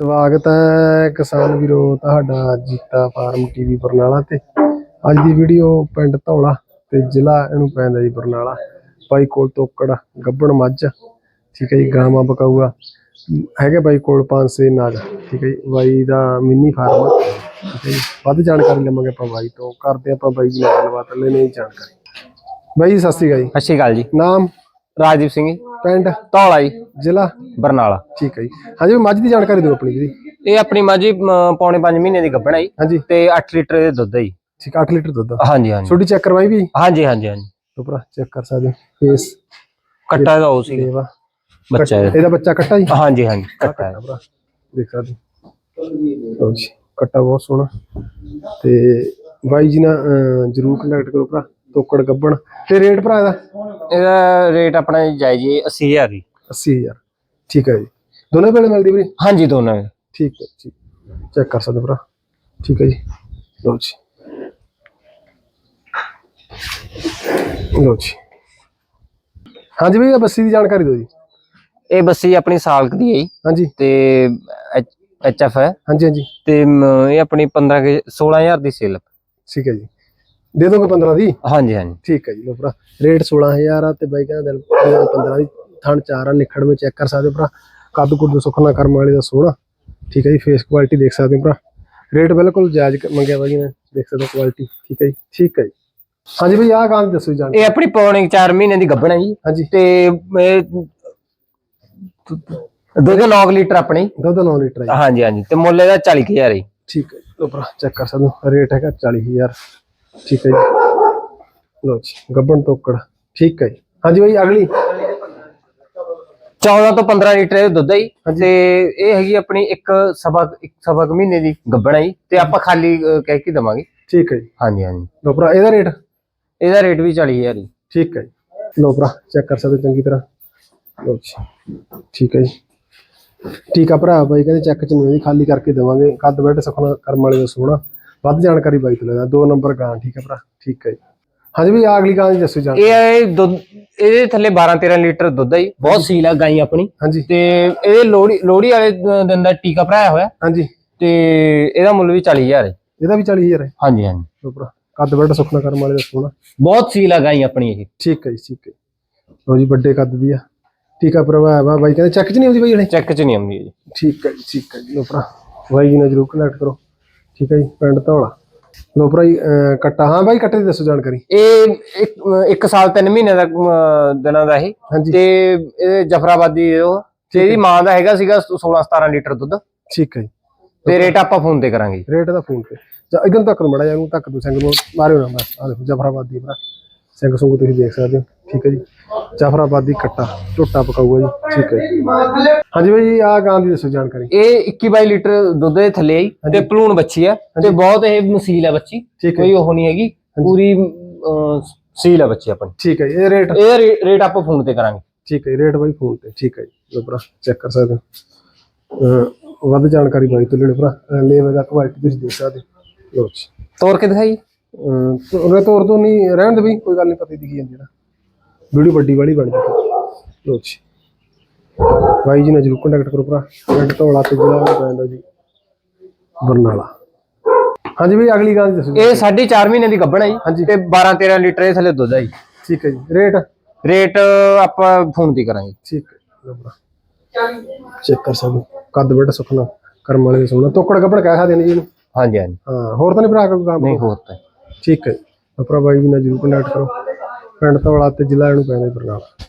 ਸਵਾਗਤ ਹੈ ਕਿਸਾਨ ਵੀਰੋ ਤੁਹਾਡਾ ਜੀਤਾ ਫਾਰਮ ਟੀਵੀ ਬਰਨਾਲਾ ਤੇ। ਅੱਜ ਦੀ ਵੀਡੀਓ ਪਿੰਡ ਧੌਲਾ ਤੇ ਜ਼ਿਲ੍ਹਾ ਇਹਨੂੰ ਪੈਂਦਾ ਜੀ ਬਰਨਾਲਾ। ਬਾਈ ਕੋਲ ਤੋਕੜ ਗੱਬਣ ਮੱਝ ਠੀਕ ਹੈ ਜੀ ਗਾਵਾਂ ਬਕਾਊਆ। ਹੈਗੇ ਬਾਈ ਕੋਲ ਪੰਜ ਛੇ ਨਾਗ ਠੀਕ ਹੈ ਜੀ ਬਾਈ ਦਾ ਮਿੰਨੀ ਫਾਰਮ ਠੀਕ ਹੈ ਜੀ। ਵੱਧ ਜਾਣਕਾਰੀ ਲਵਾਂਗੇ ਆਪਾਂ ਬਾਈ ਤੋਂ। ਕਰਦੇ ਆਪਾਂ ਬਾਈ ਜੀ ਨਾਲ ਗੱਲਬਾਤ ਲੈਣੇ ਜਾਣਕਾਰੀ। ਬਾਈ ਜੀ ਸਤਿ ਸ਼੍ਰੀ ਅਕਾਲ ਜੀ। ਸਤਿ ਸ਼੍ਰੀ ਅਕਾਲ ਜੀ। ਨਾਮ? ਰਾਜਦੀਪ ਸਿੰਘ ਜੀ, ਪਿੰਡ ਧੌਲਾ ਜੀ ਜ਼ਿਲ੍ਹਾ ਬਰਨਾਲਾ। ਠੀਕ ਹੈ ਜੀ। ਹਾਂਜੀ ਵੀ ਮੱਝ ਦੀ ਜਾਣਕਾਰੀ ਦਿਓ ਆਪਣੀ ਜੀ। ਇਹ ਆਪਣੀ ਮੱਝ ਜੀ, ਅਮ, ਪੌਣੇ 5 ਮਹੀਨੇ ਦੀ ਗੱਭਣ ਹੈ ਜੀ। ਹਾਂਜੀ। ਤੇ 8 ਲੀਟਰ ਦੇ ਦੁੱਧ ਹੈ ਜੀ। ਠੀਕ 8 ਲੀਟਰ ਦੁੱਧ। ਹਾਂਜੀ ਹਾਂਜੀ। ਛੋਟੀ ਚੈੱਕ ਕਰਵਾਈ ਵੀ? ਹਾਂਜੀ ਹਾਂਜੀ ਹਾਂਜੀ। ਉਪਰ ਚੈੱਕ ਕਰ ਸਕਦੇ ਫੇਸ ਕੱਟਾ ਦਾ ਉਹ ਸੀ ਦੇਵਾ ਬੱਚਾ ਇਹਦਾ। ਇਹਦਾ ਬੱਚਾ ਕੱਟਾ ਜੀ? ਹਾਂਜੀ ਹਾਂਜੀ ਕੱਟਾ ਹੈ ਭਰਾ ਦੇਖ ਸਕਦੇ ਲਓ ਜੀ ਕੱਟਾ ਬਹੁਤ ਸੋਹਣਾ। ਤੇ ਬਾਈ ਜੀ ਨਾਲ ਅਹ, ਜਰੂਰ ਕੰਟੈਕਟ ਕਰੋ ਭਰਾ। ਤੋਕੜ ਗੱਬਣ। ਤੇ ਰੇਟ ਭਰਾ ਇਹਦਾ? ਇਹਦਾ ਰੇਟ ਆਪਣਾ ਜੀ ਜਾਇਜ਼ ਜੀ 80000 ਜੀ। 80000 ਠੀਕ ਹੈ ਜੀ। ਦੋਨੇ ਵੇਲੇ ਮਿਲਦੀ ਵੀਰੇ? ਹਾਂਜੀ ਦੋਨਾਂ ਦੇ। ਠੀਕ ਹੈ ਠੀਕ ਚੈੱਕ ਕਰ ਸਕਦੇ ਭਰਾ। ਠੀਕ ਹੈ ਜੀ। ਲਓ ਜੀ। ਲਓ ਜੀ। ਹਾਂਜੀ ਭਈਆ ਬੱਸੀ ਦੀ ਜਾਣਕਾਰੀ ਦਿਓ ਜੀ। ਇਹ ਬੱਸੀ ਆਪਣੀ ਸਾਲਕ ਦੀ ਹੈ ਜੀ। ਹਾਂਜੀ। ਤੇ ਐਚ ਐਫ ਹੈ। ਹਾਂਜੀ ਹਾਂਜੀ। ਤੇ ਮ, ਇਹ ਆਪਣੀ 15 ਕੇ 16000 ਦੀ ਸੇਲ ਠੀਕ ਹੈ ਜੀ। ਦੇ ਦੋਗੇ 15 ਦੀ? ਹਾਂਜੀ ਹਾਂਜੀ। ਠੀਕ ਹੈ ਜੀ ਲੋ ਭਰਾ ਰੇਟ 16000 ਆ ਤੇ ਬਾਈ ਕਹਿੰਦਾ ਦਿਲ 15 ਦੀ ਥਣ ਚਾਰ ਆ ਨਿਖੜ ਵਿੱਚ ਚੈੱਕ ਕਰ ਸਕਦੇ ਭਰਾ। ਕੱਦ ਕੁੱਦ ਸੁਖਨਾ ਕਰਮ ਵਾਲੇ ਦਾ ਸੋਹਣਾ। ਠੀਕ ਹੈ ਜੀ ਫੇਸ ਕੁਆਲਿਟੀ ਦੇਖ ਸਕਦੇ ਹੋ ਭਰਾ। ਰੇਟ ਬਿਲਕੁਲ ਜਾਇਜ਼ ਮੰਗਿਆ ਬਾਈ ਨੇ ਦੇਖ ਸਕਦੇ ਹੋ ਕੁਆਲਿਟੀ ਠੀਕ ਹੈ ਜੀ ਠੀਕ ਹੈ ਜੀ। ਹਾਂਜੀ ਬਈ ਆਹ ਗਾਂ ਦੀ ਦੱਸੋ ਜੀ ਜਾਣ ਇਹ ਆਪਣੀ ਪੌਣੇ 4 ਮਹੀਨੇ ਦੀ ਗੱਭਣ ਹੈ ਜੀ। ਹਾਂਜੀ। ਤੇ ਦੁੱਧ 9 ਲੀਟਰ ਆਪਣੀ ਦੁੱਧ 9 ਲੀਟਰ ਹੈ। ਹਾਂਜੀ ਹਾਂਜੀ ਤੇ ਮੁੱਲ ਇਹਦਾ 40000 ਹੈ। ਠੀਕ ਹੈ ਲੋ ਭਰਾ ਚੈੱਕ ਕਰ ਸਕਦੇ ਹੋ। ਰੇਟ ਹੈਗਾ 40000 ਠੀਕ ਹੈ ਜੀ। ਲੋ ਜੀ ਗੱਬਣ ਤੋਕੜ। ਠੀਕ ਹੈ ਜੀ। ਹਾਂਜੀ ਬਾਈ ਅਗਲੀ। 14 ਤੋਂ 15 ਲੀਟਰ ਇਹ ਦੁੱਧ ਹੈ ਜੀ। ਤੇ ਇਹ ਹੈਗੀ ਆਪਣੀ ਇੱਕ ਸਵਾ ਇੱਕ ਸਵਾ ਕੁ ਮਹੀਨੇ ਦੀ ਗੱਭਣ ਹੈ ਜੀ। ਤੇ ਆਪਾਂ ਖਾਲੀ ਕਹਿ ਕੇ ਦਵਾਂਗੇ। ਠੀਕ ਹੈ ਜੀ। ਹਾਂਜੀ ਹਾਂਜੀ। ਲੋ ਭਰਾ ਇਹਦਾ ਰੇਟ? ਇਹਦਾ ਰੇਟ ਵੀ 40000 ਜੀ। ਠੀਕ ਹੈ ਜੀ। ਲੋ ਭਰਾ ਚੈੱਕ ਕਰ ਸਕਦੇ ਹੋ ਚੰਗੀ ਤਰ੍ਹਾਂ। ਲੋ ਜੀ। ਠੀਕ ਹੈ ਜੀ। ਠੀਕ ਆ ਭਰਾ ਬਾਈ ਕਹਿੰਦੇ ਚੈੱਕ ਚ ਨਹੀਂ ਖਾਲੀ ਕਰਕੇ ਦੇਵਾਂਗੇ। ਕੱਦ ਬੈਠ ਸੁਖਣਾ ਕਰਮ ਵਾਲੇ ਦਾ ਸੋਹਣਾ। ਵੱਧ ਜਾਣਕਾਰੀ ਬਾਈ ਤੋਂ ਲੈਦਾ ਦੋ ਨੰਬਰ ਗਾਂ ਠੀਕ ਹੈ ਭਰਾ ਠੀਕ ਹੈ ਜੀ। ਹਾਂਜੀ ਵੀ ਆ ਅਗਲੀ ਗਾਂ ਦੀ ਦੱਸੋ ਜਾਣ ਇਹ ਦੁੱਧ ਇਹਦੇ ਥੱਲੇ 12 13 ਲੀਟਰ ਦੁੱਧ ਹੈ ਜੀ ਬਹੁਤ ਸੀਲ ਗਾਈ ਆਪਣੀ। ਹਾਂਜੀ। ਤੇ ਇਹਦੇ ਲੋੜੀ ਲੋੜੀ ਵਾਲੇ ਦਿਨ ਦਾ ਟੀਕਾ ਭਰਾਇਆ ਹੋਇਆ। ਹਾਂਜੀ। ਤੇ ਇਹਦਾ ਮੁੱਲ ਵੀ 40000 ਹੈ। ਇਹਦਾ ਵੀ 40000 ਹੈ। ਹਾਂਜੀ ਹਾਂਜੀ। ਲੋ ਭਰਾ ਕੱਦ ਬੈਠ ਸੁਖਣਾ ਕਰਮ ਵਾਲੇ ਦਾ ਸੋਹਣਾ ਬਹੁਤ ਸੀਲ ਹੈ ਗਾਈ ਆਪਣੀ ਇਹ। ਠੀਕ ਹੈ ਜੀ ਠੀਕ ਹੈ। ਲੋ ਜੀ ਵੱਡੇ ਕੱਦ ਦੀ ਆ। ਠੀਕ ਆ ਭਰਾ ਵਾ ਬਾਈ ਕਹਿੰਦੇ ਚੈੱਕ ਚ ਨਹੀਂ ਆਉਂਦੀ ਬਾਈ ਹਲੇ? ਚੈੱਕ ਚ ਨਹੀਂ ਆਉਂਦੀ ਜੀ। ਠੀਕ ਹੈ ਜੀ ਠੀਕ ਹੈ ਜੀ ਲੋ ਭਰਾ ਬਾਈ ਜੀ ਨਾਲ ਜਰੂਰ ਕਨੈਕਟ ਕਰੋ। ਠੀਕ ਹੈ ਜੀ ਪਿੰਡ ਧੌਲਾ। ਲੋ ਅਹ, ਕੱਟਾ। ਹਾਂ ਬਾਈ ਕੱਟੇ ਦੀ ਦੱਸੋ ਜਾਣਕਾਰੀ। ਇਹ ਇੱਕ ਇੱਕ ਸਾਲ ਤਿੰਨ ਮਹੀਨੇ ਦਾ ਅਹ, ਦਿਨਾਂ ਦਾ ਇਹ। ਹਾਂਜੀ। ਤੇ ਇਹ ਜਫਰਾਬਾਦੀ ਉਹ। ਤੇ ਇਹਦੀ ਮਾਂ ਦਾ ਹੈਗਾ ਸੀਗਾ 16 17 ਲੀਟਰ ਦੁੱਧ। ਠੀਕ ਹੈ ਜੀ। ਤੇ ਰੇਟ ਆਪਾਂ ਫੋਨ ਤੇ ਕਰਾਂਗੇ। ਰੇਟ ਦਾ ਫੋਨ ਤੇ। ਜਾਂ ਇਧਰ ਤੱਕ ਨੂੰ ਮੜਾ ਜਾ ਨੂੰ ਤੱਕ ਤੋਂ ਸਿੰਘ ਨੂੰ ਮਾਰਿਓ ਨਾ ਬਸ। ਆ ਦੇਖੋ ਜਫਰਾਬਾਦ ਭਰਾ। ਸਿੰਘ ਸੁੰਗ ਤੁਸੀਂ ਦੇਖ ਸਕਦੇ ਹੋ। ਠੀਕ ਹੈ ਜੀ। ਜਫਰਾਬਾਦ ਕੱਟਾ ਝੋਟਾ ਪਕਾਊਗਾ ਜੀ ਠੀਕ ਹੈ ਜੀ। ਹਾਂਜੀ ਬਾਈ ਜੀ ਆ ਗਾਂ ਦੀ ਦੱਸੋ ਜਾਣਕਾਰੀ। ਇਹ 21 22 ਲੀਟਰ ਦੁੱਧ ਦੇ ਥੱਲੇ ਆਈ ਤੇ ਭਲੂਣ ਬੱਚੀ ਆ ਤੇ ਬਹੁਤ ਇਹ ਮਸੀਲ ਹੈ ਬੱਚੀ ਠੀਕ ਹੈ ਕੋਈ ਉਹ ਨਹੀਂ ਹੈਗੀ ਪੂਰੀ ਅਹ, ਸੀਲ ਹੈ ਬੱਚੀ ਆਪਣੀ। ਠੀਕ ਹੈ ਜੀ, ਇਹ ਰੇਟ ਇਹ ਰੇ- ਰੇਟ ਆਪਾਂ ਫੋਨ ਤੇ ਕਰਾਂਗੇ। ਠੀਕ ਹੈ ਜੀ, ਰੇਟ ਬਾਈ ਫੋਨ ਤੇ ਠੀਕ ਹੈ ਜੀ ਲੋ ਭਰਾ ਚੈੱਕ ਕਰ ਸਕਦੇ ਹੋ। ਅਹ ਵੱਧ ਜਾਣਕਾਰੀ ਬਾਈ ਤੋਂ ਲੈਣੇ ਭਰਾ ਲੇਵੇ ਦਾ ਕੁਆਲਿਟੀ ਤੁਸੀਂ ਦੇਖ ਸਕਦੇ ਹੋ। ਲੋ ਜੀ। ਤੋੜ ਕੇ ਦਿਖਾਈ। ਅਹ ਉਹਨੇ ਤੋਂ ਨਹੀਂ ਰਹਿਣ ਦੇ ਬਈ ਕੋਈ ਗੱਲ ਨਹੀਂ ਪਤਾ ਹੀ ਦਿਖੀ ਜਾਂਦੀ ਨਾ। ਵੀਡੀਓ ਵੱਡੀ ਵਾਲੀ ਬਣ ਜਾਂਦੀ ਲੋ ਜੀ। ਬਾਈ ਜੀ ਨਾਲ ਜਰੂਰ ਕੰਟੈਕਟ ਕਰੋ ਭਰਾ। ਪਿੰਡ ਧੌਲਾ ਤੇ ਜ਼ਿਲ੍ਹਾ ਵੀ ਪੈਂਦਾ ਜੀ। ਬਰਨਾਲਾ। ਹਾਂਜੀ ਬਈ ਅਗਲੀ ਗੱਲ ਦੱਸੋ। ਇਹ 4.5 ਮਹੀਨੇ ਦੀ ਗੱਭਣ ਹੈ। ਜੀ। ਤੇ 12 13 ਲੀਟਰ ਦੇ ਥੱਲੇ ਦੁੱਧ ਹੈ ਜੀ। ਠੀਕ ਹੈ ਜੀ। ਰੇਟ? ਰੇਟ ਆਪਾਂ ਫੋਨ ਤੇ ਕਰਾਂਗੇ। ਠੀਕ ਹੈ। ਚੈੱਕ ਕਰ ਸਕਦੇ। ਕੱਦ ਬੇਟਾ ਸੁਖਣਾ ਕਰਮ ਵਾਲੇ ਦੇ ਸੋਹਣਾ ਤੋਕੜ ਕੱਪੜ ਕਹਿ ਸਕਦੇ ਨੇ ਜੀ ਇਹਨੂੰ। ਹਾਂਜੀ ਹਾਂਜੀ। ਹਾਂ ਹੋਰ ਤਾਂ ਨਹੀਂ ਭਰਾ ਕੋਈ ਕੰਮ? ਨਹੀਂ ਹੋਰ ਤਾਂ। ਠੀਕ ਹੈ ਭਰਾ ਬਾਈ ਜੀ ਨਾਲ ਜਰੂਰ ਕੰਟੈਕਟ ਕਰੋ। ਪਿੰਡ ਧੌਲਾ ਤੇ ਜ਼ਿਲ੍ਹਾ ਇਹਨੂੰ ਪੈਂਦਾ ਜੀ ਬਰਨਾਲਾ।